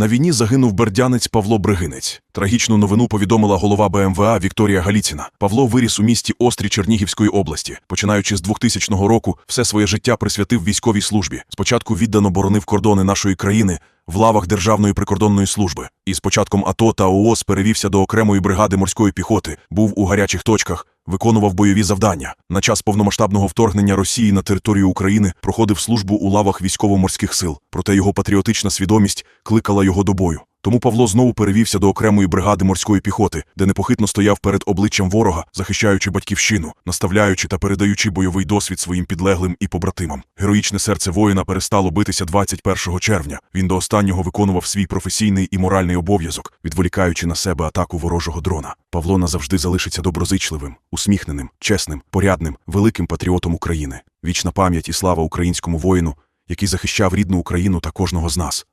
На війні загинув бердянець Павло Бригинець. Трагічну новину повідомила голова БМВА Вікторія Галіціна. Павло виріс у місті Острі Чернігівської області. Починаючи з 2000 року, все своє життя присвятив військовій службі. Спочатку віддано боронив кордони нашої країни в лавах Державної прикордонної служби. І з початком АТО та ООС перевівся до окремої бригади морської піхоти, був у гарячих точках, виконував бойові завдання. На час повномасштабного вторгнення Росії на територію України проходив службу у лавах військово-морських сил. Проте його патріотична свідомість кликала його до бою. Тому Павло знову перевівся до окремої бригади морської піхоти, де непохитно стояв перед обличчям ворога, захищаючи батьківщину, наставляючи та передаючи бойовий досвід своїм підлеглим і побратимам. Героїчне серце воїна перестало битися 21 червня. Він до останнього виконував свій професійний і моральний обов'язок, відволікаючи на себе атаку ворожого дрона. Павло назавжди залишиться доброзичливим, усміхненим, чесним, порядним, великим патріотом України. Вічна пам'ять і слава українському воїну, який захищав рідну Україну та кожного з нас.